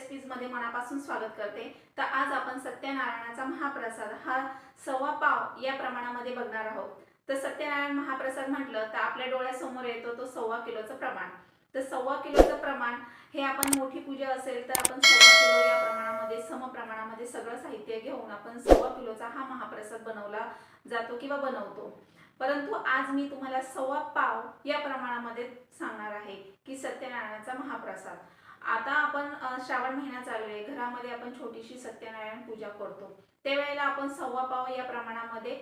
रेसिपीजमध्ये मनापासून स्वागत करते. तर आज आपण सत्यनारायणाचा महाप्रसाद हा सव्वा पाव या प्रमाणामध्ये बघणार आहोत. तर सत्यनारायण महाप्रसाद म्हटलं तर आपल्या डोळ्यासमोर येतो तो सव्वा किलोचं प्रमाण. तर सव्वा किलोचं प्रमाण हे आपण मोठी पूजा असेल तर आपण सव्वा किलो या प्रमाणामध्ये सम प्रमाणामध्ये सगळं साहित्य घेऊन आपण सव्वा किलोचा हा महाप्रसाद बनवला जातो किंवा बनवतो. परंतु आज मी तुम्हाला सव्वा पाव या प्रमाणामध्ये सांगणार आहे की सत्यनारायणाचा महाप्रसाद. आता आपण श्रावण महिना चालू आहे. घरामध्ये आपण छोटीशी सत्यनारायण पूजा करतो. त्यावेळेला आपण सव्वा पाव या प्रमाणामध्ये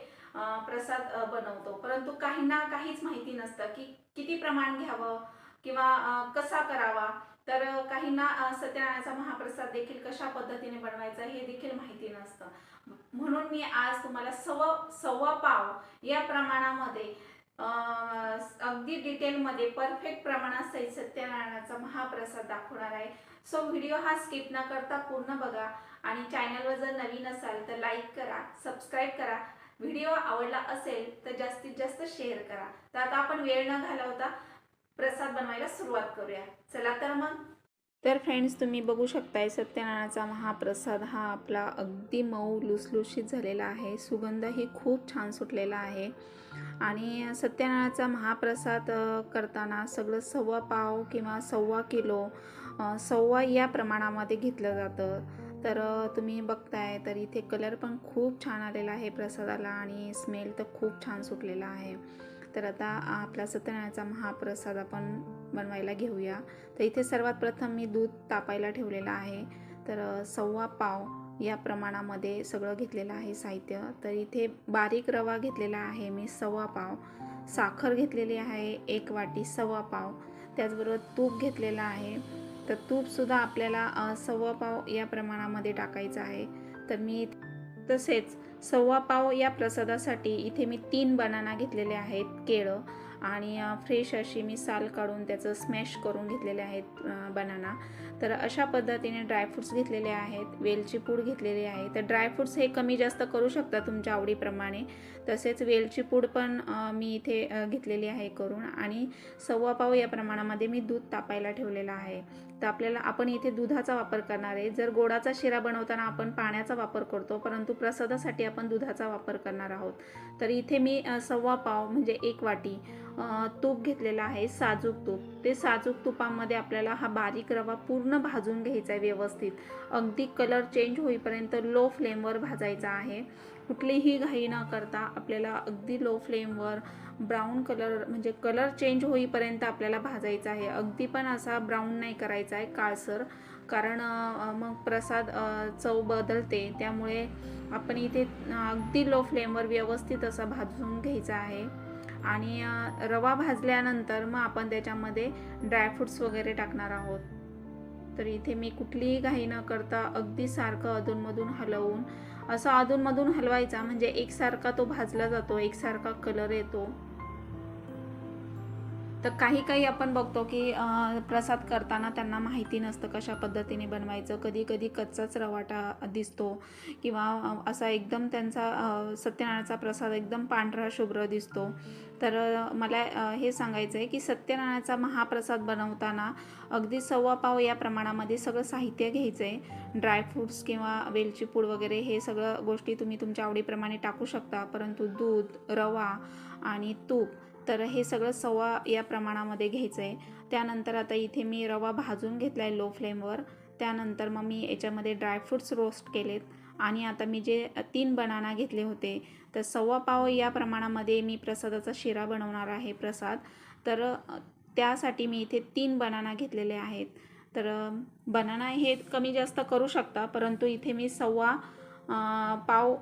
प्रसाद बनवतो. परंतु काहींना काहीच माहिती नसतं की किती प्रमाण घ्यावं किंवा कसा करावा. तर काहींना सत्यनारायणाचा महाप्रसाद देखील कशा पद्धतीने बनवायचा हे देखील माहिती नसतं. म्हणून मी आज तुम्हाला सव सव्वा पाव या प्रमाणामध्ये अगदी डिटेलमध्ये परफेक्ट प्रमाणात सई सत्यनारायणाचा महाप्रसाद दाखवणार आहे. सो व्हिडिओ हा स्किप न करता पूर्ण बघा. आणि चॅनलवर जर नवीन असाल तर लाईक करा सबस्क्राईब करा. व्हिडिओ आवडला असेल तर जास्तीत जास्त शेअर करा. तर आता आपण वेळ न घालवता प्रसाद बनवायला सुरुवात करूया. चला तर मग. तर फ्रेंड्स तुम्ही बघू शकताय सत्यनारायणाचा महाप्रसाद हा आपला अगदी मऊ लुसलुशीत झालेला आहे. सुगंधही खूप छान सुटलेला आहे. आणि सत्यनारायणाचा महाप्रसाद करताना सगळं सव्वा पाव किंवा सव्वा किलो सव्वा या प्रमाणामध्ये घेतलं जातं. तर तुम्ही बघताय तर इथे कलर पण खूप छान आलेला आहे प्रसादाला आणि स्मेल तर खूप छान सुटलेला आहे. तर आता आपला सत्यनारायणाचा महाप्रसाद आपण बनवायला घेऊया. तर इथे सर्वात प्रथम मी दूध तापायला ठेवलेलं आहे. तर सव्वा पाव या प्रमाणामध्ये सगळं घेतलेलं आहे साहित्य. तर इथे बारीक रवा घेतलेला आहे मी सव्वा पाव. साखर घेतलेली आहे एक वाटी सव्वा पाव. त्याचबरोबर तूप घेतलेलं आहे. तर तूपसुद्धा आपल्याला सव्वा पाव या प्रमाणामध्ये टाकायचं आहे. तर मी तसेच सव्वा पाव या प्रसादासाठी इथे मी तीन बनाना घेतलेले आहेत केळं. आणि फ्रेश अशी मी साल काढून त्याचं स्मॅश करून घेतलेले आहेत बनाना तर अशा पद्धतीने ड्रायफ्रूट्स घेतलेले आहेत वेलची पूड घेतलेली आहे. तर ड्रायफ्रूट्स हे कमी जास्त करू शकता तुमच्या आवडीप्रमाणे. तसेच वेलची पूड पण मी इथे घेतलेली आहे करून. आणि सव्वा पाव या प्रमाणामध्ये मी दूध तापायला ठेवलेलं आहे. तर आपल्याला आपण इथे दुधाचा वापर करणार आहे. जर गोडाचा शिरा बनवताना आपण पाण्याचा वापर करतो परंतु प्रसादासाठी आपण दुधाचा वापर करणार आहोत. तर इथे मी सव्वा पाव म्हणजे एक वाटी तूप घेतलेलं आहे साजूक तूप. ते साजूक तुपामध्ये आपल्याला हा बारीक रवा पूर्ण भाजून घ्यायचा आहे व्यवस्थित. अगदी कलर चेंज होईपर्यंत लो फ्लेमवर भाजायचा आहे. कुठलीही घाई न करता आपल्याला अगदी लो फ्लेमवर ब्राऊन कलर म्हणजे कलर चेंज होईपर्यंत आपल्याला भाजायचा आहे. अगदी पण असा ब्राऊन नाही करायचा आहे काळसर. कारण मग प्रसाद चव बदलते. त्यामुळे आपण इथे अगदी लो फ्लेमवर व्यवस्थित असा भाजून घ्यायचा आहे. आणि रवा भाजल्यानंतर मग आपण त्याच्यामध्ये ड्रायफ्रुट्स वगैरे टाकणार आहोत. तर इथे मी कुठलीही घाई न करता अगदी सारखं अधूनमधून हलवून असं अधूनमधून हलवायचा म्हणजे एकसारखा तो भाजला जातो एकसारखा कलर येतो. तर काही काही आपण बघतो की प्रसाद करताना त्यांना माहिती नसतं कशा पद्धतीने बनवायचं. कधी कधी कच्चाच रवाटा दिसतो किंवा असा एकदम त्यांचा सत्यनारायणाचा प्रसाद एकदम पांढरा शुभ्र दिसतो. तर मला हे सांगायचं आहे की सत्यनारायणाचा महाप्रसाद बनवताना अगदी सव्वा पाव या प्रमाणामध्ये सगळं साहित्य घ्यायचं आहे ड्रायफ्रूट्स किंवा वेलची पूड वगैरे हे सगळं गोष्टी तुम्ही तुमच्या आवडीप्रमाणे टाकू शकता. परंतु दूध रवा आणि तूप तर हे सगळं सव्वा या प्रमाणामध्ये घ्यायचं आहे त्यानंतर आता इथे मी रवा भाजून घेतला आहे लो फ्लेमवर त्यानंतर मग मी याच्यामध्ये ड्रायफ्रूट्स रोस्ट केलेत. आणि आता मी जे तीन बनाना घेतले होते तर सव्वा पाव या प्रमाणामध्ये मी प्रसादाचा शिरा बनवणार आहे प्रसाद. तर त्यासाठी मी इथे तीन बनाना घेतलेले आहेत. तर बनाना हे कमी जास्त करू शकता परंतु इथे मी सव्वा पाव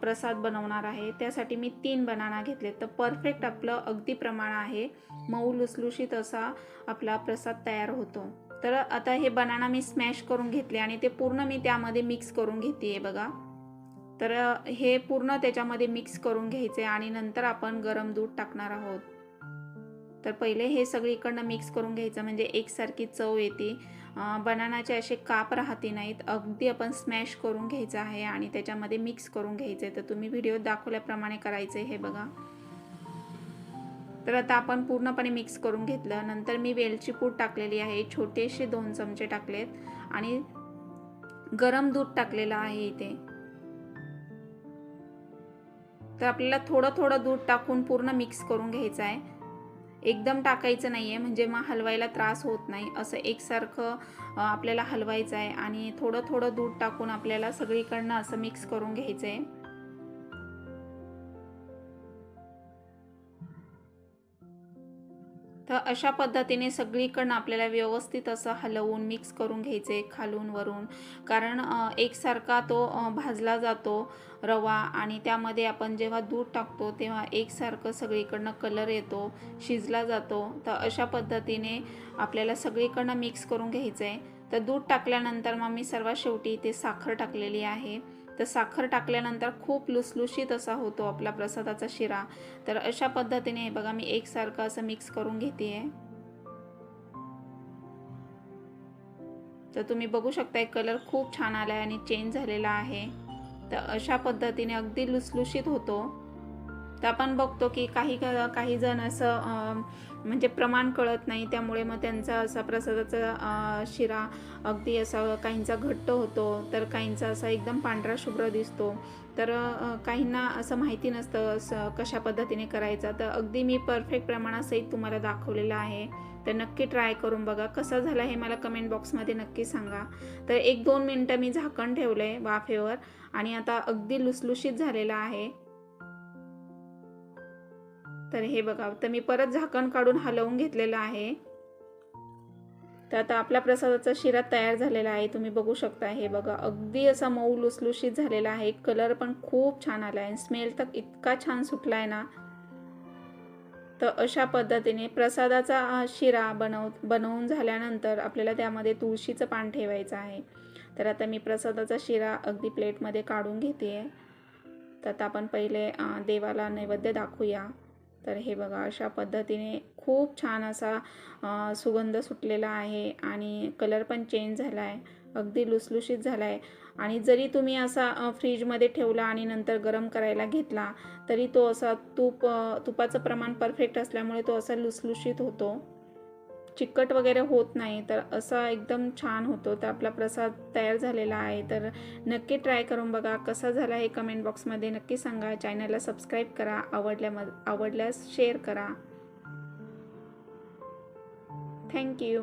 प्रसाद बनवणार आहे. त्यासाठी मी तीन बनाना घेतले तर परफेक्ट आपलं अगदी प्रमाण आहे. मऊ लुसलुशीत असा आपला प्रसाद तयार होतो. तर आता हे बनाना मी स्मॅश करून घेतले आणि ते पूर्ण मी त्यामध्ये मिक्स करून घेते बघा. तर हे पूर्ण त्याच्यामध्ये मिक्स करून घ्यायचे आणि नंतर आपण गरम दूध टाकणार आहोत. तर पहिले हे सगळीकडनं मिक्स करून घ्यायचं. म्हणजे एकसारखी चव येते. बनानाचे असे काप राहते नाहीत. अगदी आपण स्मॅश करून घ्यायचं आहे आणि त्याच्यामध्ये मिक्स करून घ्यायचं आहे तर तुम्ही व्हिडिओ दाखवल्याप्रमाणे करायचं आहे हे बघा. तर आता आपण पूर्णपणे मिक्स करून घेतलं. नंतर मी वेलची पूड टाकलेली आहे. छोटेसे दोन चमचे टाकलेत. आणि गरम दूध टाकलेलं आहे इथे. तर आपल्याला थोडं थोडं दूध टाकून पूर्ण मिक्स करून घ्यायचं आहे एकदम टाकायचं नाही आहे म्हणजे मग हलवायला त्रास होत नाही. असं एकसारखं आपल्याला हलवायचं आहे आणि थोडं थोडं दूध टाकून आपल्याला सगळीकडनं असं मिक्स करून घ्यायचं आहे तर अशा पद्धतीने सगळीकडनं आपल्याला व्यवस्थित असं हलवून मिक्स करून घ्यायचे खालून वरून. कारण एकसारखा तो भाजला जातो रवा आणि त्यामध्ये आपण जेव्हा दूध टाकतो तेव्हा एकसारखं सगळीकडनं कलर येतो शिजला जातो. तर अशा पद्धतीने आपल्याला सगळीकडनं मिक्स करून घ्यायचं आहे तर दूध टाकल्यानंतर मग मी सर्वात शेवटी इथे साखर टाकलेली आहे. तर साखर टाकल्यानंतर खूप लुसलुशीत असा होतो आपला प्रसादाचा शिरा. तर अशा पद्धतीने हे बघा मी एकसारखं असं मिक्स करून घेते आहे तर तुम्ही बघू शकताय कलर खूप छान आला आहे आणि चेंज झालेला आहे. तर अशा पद्धतीने अगदी लुसलुशीत होतो. तर आपण बघतो की काही काही जण असं म्हणजे प्रमाण कळत नाही. त्यामुळे मग त्यांचा असा प्रसादाचा शिरा अगदी असा काहींचा घट्ट होतो तर काहींचा असा एकदम पांढरा शुभ्र दिसतो. तर काहींना असं माहिती नसतं असं कशा पद्धतीने करायचं. तर अगदी मी परफेक्ट प्रमाणासहित तुम्हाला दाखवलेलं आहे. तर नक्की ट्राय करून बघा. कसा झाला हे मला कमेंट बॉक्समध्ये नक्की सांगा. तर एक दोन मिनटं मी झाकण ठेवलं आहे वाफेवर. आणि आता अगदी लुसलुशीत झालेला आहे. तर हे बघा तर मी परत झाकण काढून हलवून घेतलेलं आहे. तर आता आपला प्रसादाचा शिरा तयार झालेला आहे. तुम्ही बघू शकता हे बघा अगदी असा मऊ लुसलुशीत झालेला आहे. कलर पण खूप छान आला आहे स्मेल तर इतका छान सुटला आहे ना. तर अशा पद्धतीने प्रसादाचा शिरा बनव बनवून झाल्यानंतर आपल्याला त्यामध्ये तुळशीचं पान ठेवायचं आहे. तर आता मी प्रसादाचा शिरा अगदी प्लेटमध्ये काढून घेते आहे तर आता आपण पहिले देवाला नैवेद्य दाखवूया. तर हे बघा अशा पद्धतीने खूप छान असा सुगंध सुटलेला आहे आणि कलर पण चेंज झाला आहे अगदी लुसलुशीत झाला आहे आणि जरी तुम्ही असा फ्रीजमध्ये ठेवला आणि नंतर गरम करायला घेतला तरी तो असा तूप तुपाचं प्रमाण परफेक्ट असल्यामुळे तो असा लुसलुशीत होतो. चिकट वगैरे होत नाही तर असा एकदम छान होतो. तर आपला प्रसाद तयार झालेला आहे. तर नक्की ट्राय करून बघा. कसा झाला हे कमेंट बॉक्समध्ये नक्की सांगा. चॅनलला सबस्क्राईब करा. आवडल्या म आवडल्यास शेअर करा. थँक्यू